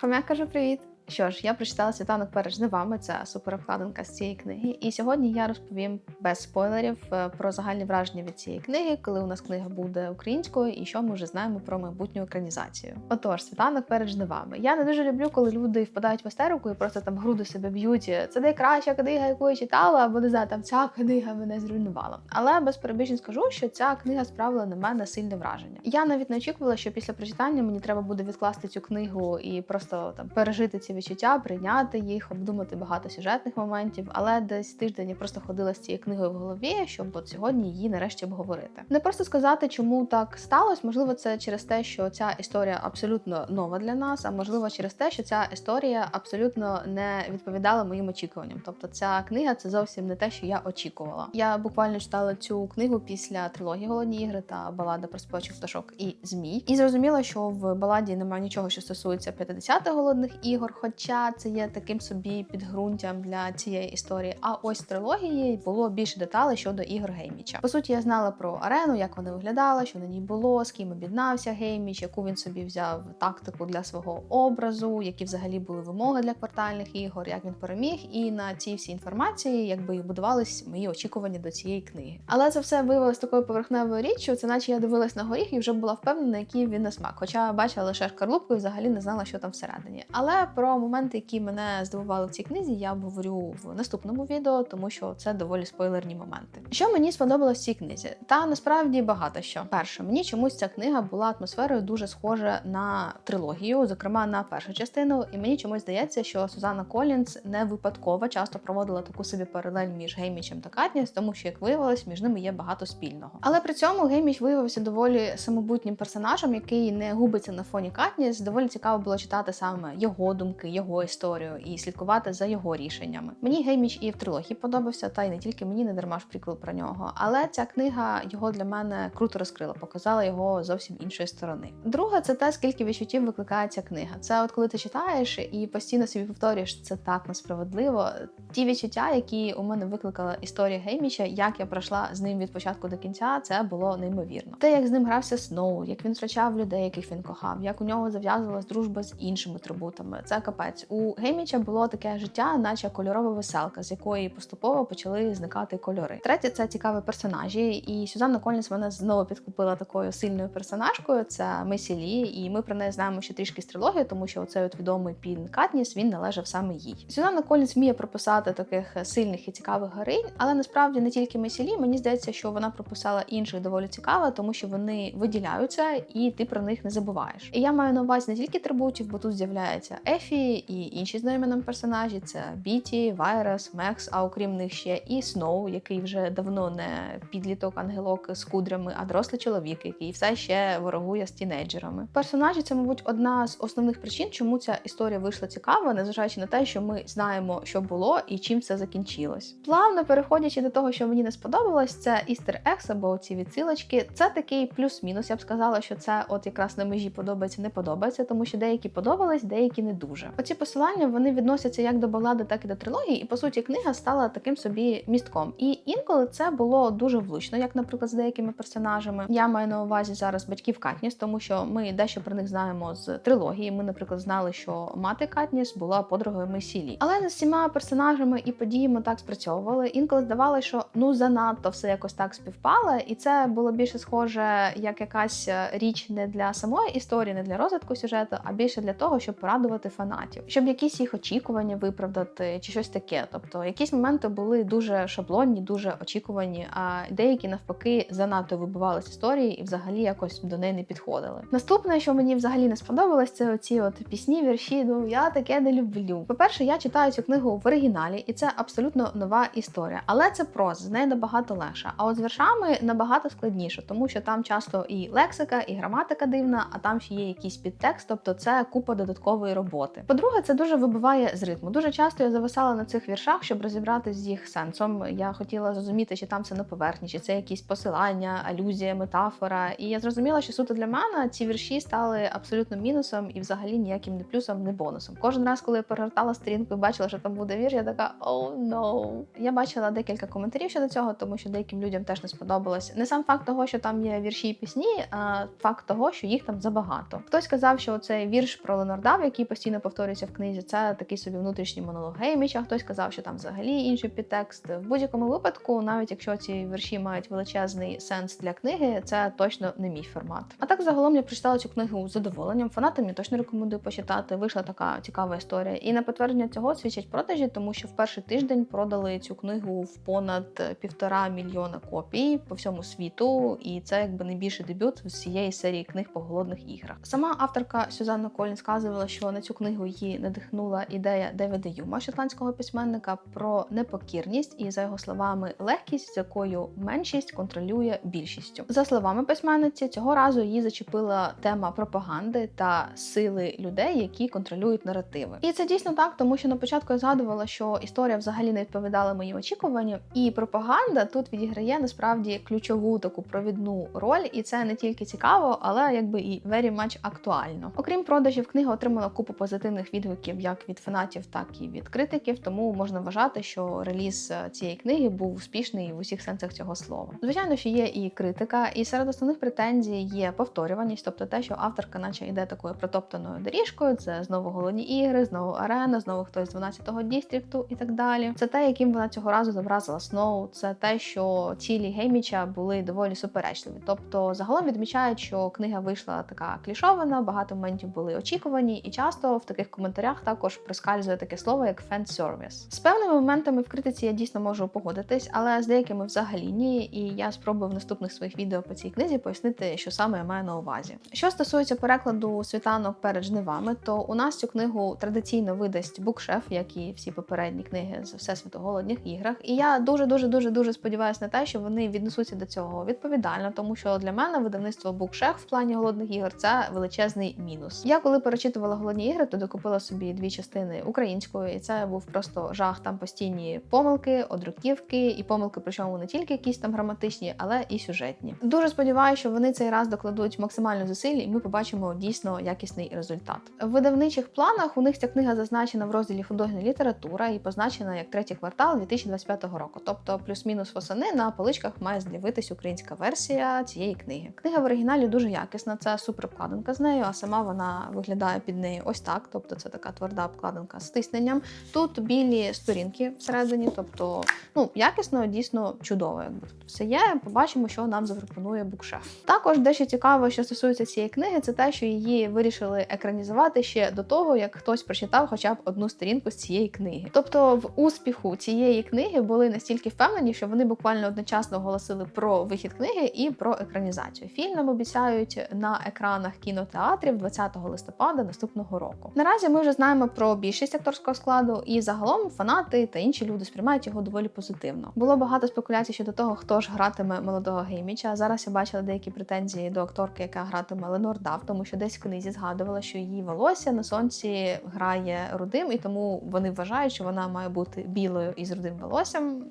Хомяк каже привіт. Що ж, я прочитала світанок перед жнивами, це суперобкладинка з цієї книги. І сьогодні я розповім без спойлерів е, про загальні враження від цієї книги, коли у нас книга буде українською, і що ми вже знаємо про майбутню екранізацію. Отож, світанок перед жнивами. Я не дуже люблю, коли люди впадають в істерику і просто там груди себе б'ють. Це найкраща книга, яку я читала, або не знаю, там ця книга мене зруйнувала. Але без перебільшень скажу, що ця книга справила на мене сильне враження. Я навіть не очікувала, що після прочитання мені треба буде відкласти цю книгу і просто там пережити ці відчуття, прийняти їх, обдумати багато сюжетних моментів. Але десь тиждень я просто ходила з цією книгою в голові, щоб от сьогодні її нарешті обговорити. Не просто сказати, чому так сталося. Можливо, це через те, що ця історія абсолютно нова для нас, а можливо, через те, що ця історія абсолютно не відповідала моїм очікуванням. Тобто, ця книга це зовсім не те, що я очікувала. Я буквально читала цю книгу після трилогії Голодні ігри та балада про спочих пташок і змій. І зрозуміла, що в баладі немає нічого, що стосується 50-х голодних ігор, хоча це є таким собі підґрунтям для цієї історії. А ось трилогії було більше деталей щодо ігор Гейміча. По суті, я знала про арену, як вона виглядала, що на ній було, з ким об'єднався Гейміч, яку він собі взяв тактику для свого образу, які взагалі були вимоги для квартальних ігор, як він переміг. І на цій всій інформації, якби і будувались мої очікування до цієї книги. Але це все виявилось такою поверхневою річчю. Це наче я дивилась на горіх і вже була впевнена, який він на смак. Хоча бачила лише шкарлупку і взагалі не знала, що там всередині. Але про моменти, які мене здивували в цій книзі, я обговорю в наступному відео, тому що це доволі спойлерні моменти. Що мені сподобалось в цій книзі? Та насправді багато що. Перше, мені чомусь ця книга була атмосферою дуже схожа на трилогію, зокрема на першу частину. І мені чомусь здається, що Сузанна Колінс не випадково часто проводила таку собі паралель між Геймічем та Катніс, тому що, як виявилось, між ними є багато спільного. Але при цьому Гейміч виявився доволі самобутнім персонажем, який не губиться на фоні Катніс. Доволі цікаво було читати саме його думки, його історію і слідкувати за його рішеннями. Мені Гейміч і в трилогії подобався, та й не тільки мені не дарма ж приквел про нього. Але ця книга його для мене круто розкрила, показала його зовсім іншої сторони. Друге, це те, скільки відчуттів викликає ця книга. Це от коли ти читаєш і постійно собі повторюєш, це так несправедливо. Ті відчуття, які у мене викликала історія Гейміча, як я пройшла з ним від початку до кінця, це було неймовірно. Те, як з ним грався Сноу, як він втрачав людей, яких він кохав, як у нього зав'язувалась дружба з іншими трибутами. Це капець. У Гейміча було таке життя, наче кольорова веселка, з якої поступово почали зникати кольори. Третє це цікаві персонажі, і Сюзанна Колінс мене знову підкупила такою сильною персонажкою. Це Месі Лі, і ми про неї знаємо ще трішки з трилогії, тому що оцей от відомий пін Катніс він належав саме їй. Сюзанна Колінс вміє прописати таких сильних і цікавих героїнь, але насправді не тільки Месі Лі, мені здається, що вона прописала інших доволі цікаво, тому що вони виділяються і ти про них не забуваєш. І я маю на увазі не тільки трибутів, бо тут з'являється Ефі і інші знайомі нам персонажі: це Біті, Вайрес, Мекс, а окрім них ще і Сноу, який вже давно не підліток ангелок з кудрями, а дорослий чоловік, який все ще ворогує з тінейджерами. Персонажі це, мабуть, одна з основних причин, чому ця історія вийшла цікава, незважаючи на те, що ми знаємо, що було і чим це закінчилось. Плавно переходячи до того, що мені не сподобалось, це Easter Eggs або ці відсилочки. Це такий плюс-мінус. Я б сказала, що це от якраз на межі подобається, не подобається, тому що деякі подобались, деякі не дуже. Оці посилання вони відносяться як до балади, так і до трилогії, і по суті книга стала таким собі містком. І інколи це було дуже влучно, як, наприклад, з деякими персонажами. Я маю на увазі зараз батьків Катніс, тому що ми дещо про них знаємо з трилогії. Ми, наприклад, знали, що мати Катніс була подругою Месілі. Але з всіма персонажами і подіями так спрацьовували. Інколи здавалося, що ну занадто все якось так співпало, і це було більше схоже як якась е, річ не для самої історії, не для розвитку сюжету, а більше для того, щоб порадувати фанатів, щоб якісь їх очікування виправдати чи щось таке. Тобто, якісь моменти були дуже шаблонні, дуже очікувані, а деякі навпаки занадто вибивались історії і взагалі якось до неї не підходили. Наступне, що мені взагалі не сподобалось, це оці от пісні, вірші. Ну я таке не люблю. По-перше, я читаю цю книгу в оригіналі, і це абсолютно нова історія. Але це проза, з нею набагато легше. А от з віршами набагато складніше, тому що там часто і лексика, і граматика дивна, а там ще є якийсь підтекст, тобто це купа додаткової роботи. По-друге, це дуже вибиває з ритму. Дуже часто я зависала на цих віршах, щоб розібрати з їх сенсом. Я хотіла зрозуміти, чи там це на поверхні, чи це якісь посилання, алюзія, метафора. І я зрозуміла, що суто для мене ці вірші стали абсолютно мінусом і взагалі ніяким не плюсом, не бонусом. Кожен раз, коли я перегортала сторінку і бачила, що там буде вірш, я така oh no. Я бачила декілька коментарів щодо цього, тому що деяким людям теж не сподобалось. Не сам факт того, що там є вірші і пісні, а факт того, що їх там забагато. Хтось сказав, що цей вірш про Ленордав, який постійно повторюється в книзі, це такий собі внутрішній монолог Гейміча. Хтось сказав, що там взагалі інший підтекст. В будь-якому випадку, навіть якщо ці вірші мають величезний сенс для книги, це точно не мій формат. А так загалом я прочитала цю книгу з задоволенням. Фанатам я точно рекомендую почитати. Вийшла така цікава історія. І на підтвердження цього свідчать продажі, тому що в перший тиждень продали цю книгу в понад півтора мільйона копій по всьому світу, і це якби найбільший дебют з цієї серії книг по голодних іграх. Сама авторка Сюзанна Колін сказувала, що на цю книгу її надихнула ідея Девіда Юма, шотландського письменника, про непокірність і, за його словами, легкість, з якою меншість контролює більшістю. За словами письменниці, цього разу її зачепила тема пропаганди та сили людей, які контролюють наративи. І це дійсно так, тому що на початку я згадувала, що історія взагалі не відповідала моїм очікуванням, і пропаганда тут відіграє насправді ключову таку провідну роль, і це не тільки цікаво, але якби і very much актуально. Окрім продажів, книга отримала купу позитивних відгуків як від фанатів, так і від критиків. Тому можна вважати, що реліз е, цієї книги був успішний в усіх сенсах цього слова. Звичайно, що є і критика, і серед основних претензій є повторюваність, тобто те, що авторка, наче йде такою протоптаною доріжкою. Це знову голодні ігри, знову арена, знову хтось з 12-го дістрікту і так далі. Це те, яким вона цього разу зобразила Сноу. Це те, що цілі Гейміча були доволі суперечливі. Тобто, загалом відмічають, що книга вийшла така клішована, багато моментів були очікувані, і часто в таких коментарях також проскальзує таке слово як фан-сервіс. З певними моментами в критиці я дійсно можу погодитись, але з деякими взагалі ні. І я спробую в наступних своїх відео по цій книзі пояснити, що саме я маю на увазі. Що стосується перекладу світанок перед жнивами, то у нас цю книгу традиційно видасть букшеф, як і всі попередні книги з всесвіту голодних іграх. І я дуже дуже дуже дуже сподіваюся на те, що вони віднесуться до цього відповідально, тому що для мене видавництво букшеф в плані голодних ігор це величезний мінус. Я коли перечитувала голодні ігри, то докупила собі дві частини українською, і це був просто жах. Там постійні помилки, одруківки і помилки, причому не тільки якісь там граматичні, але і сюжетні. Дуже сподіваюся, що вони цей раз докладуть максимально зусиль, і ми побачимо дійсно якісний результат. В видавничих планах у них ця книга зазначена в розділі художня література і позначена як третій квартал 2025 року. Тобто, плюс-мінус восени на поличках має з'явитись українська версія цієї книги. Книга в оригіналі дуже якісна. Це супер обкладинка з нею, а сама вона виглядає під нею ось так. Тобто, це така тверда обкладинка з тисненням. Тут білі сторінки всередині, тобто ну якісно, дійсно чудово. Якби тут все є. Побачимо, що нам запропонує букшеф. Також дещо цікаво, що стосується цієї книги, це те, що її вирішили екранізувати ще до того, як хтось прочитав хоча б одну сторінку з цієї книги. Тобто, в успіху цієї книги були настільки впевнені, що вони буквально одночасно оголосили про вихід книги і про екранізацію. Фільм нам обіцяють на екранах кінотеатрів 20 листопада наступного року. Наразі ми вже знаємо про більшість акторського складу, і загалом фанати та інші люди сприймають його доволі позитивно. Було багато спекуляцій щодо того, хто ж гратиме молодого Гейміча. Зараз я бачила деякі претензії до акторки, яка гратиме Ленор Дав, тому що десь в книзі згадувала, що її волосся на сонці грає рудим, і тому вони вважають, що вона має бути білою і з рудим волоссям.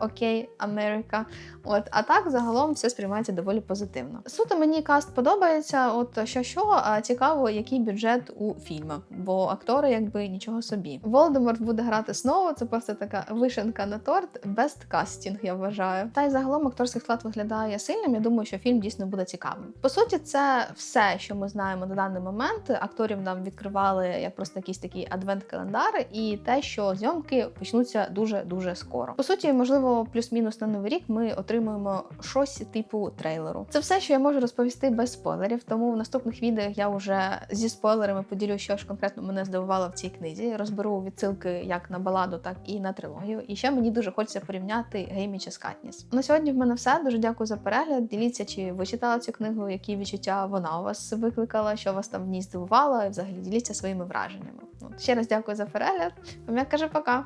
Окей, Америка. От, а так загалом все сприймається доволі позитивно. Суто мені каст подобається. От що що, а цікаво, який бюджет у фільмах, бо актори якби нічого собі. Волдеморт буде грати Сноу, це просто така вишенка на торт, бест кастінг, я вважаю. Та й загалом акторський склад виглядає сильним. Я думаю, що фільм дійсно буде цікавим. По суті, це все, що ми знаємо на даний момент. Акторів нам відкривали як просто якийсь такий адвент-календар, і те, що зйомки почнуться дуже дуже скоро. По суті, можливо плюс-мінус на новий рік ми отримуємо щось типу трейлеру. Це все, що я можу розповісти без спойлерів. Тому в наступних відео я вже зі спойлерами поділю, що ж конкретно мене здивувало в цій книзі. Розберу відсилки як на баладу, так і на трилогію. І ще мені дуже хочеться порівняти Гейміча з Катніс. На сьогодні в мене все. Дуже дякую за перегляд. Діліться, чи ви читали цю книгу, які відчуття вона у вас викликала, що вас там в ній здивувало, і взагалі діліться своїми враженнями. Ще раз дякую за перегляд. Вам я кажу пока.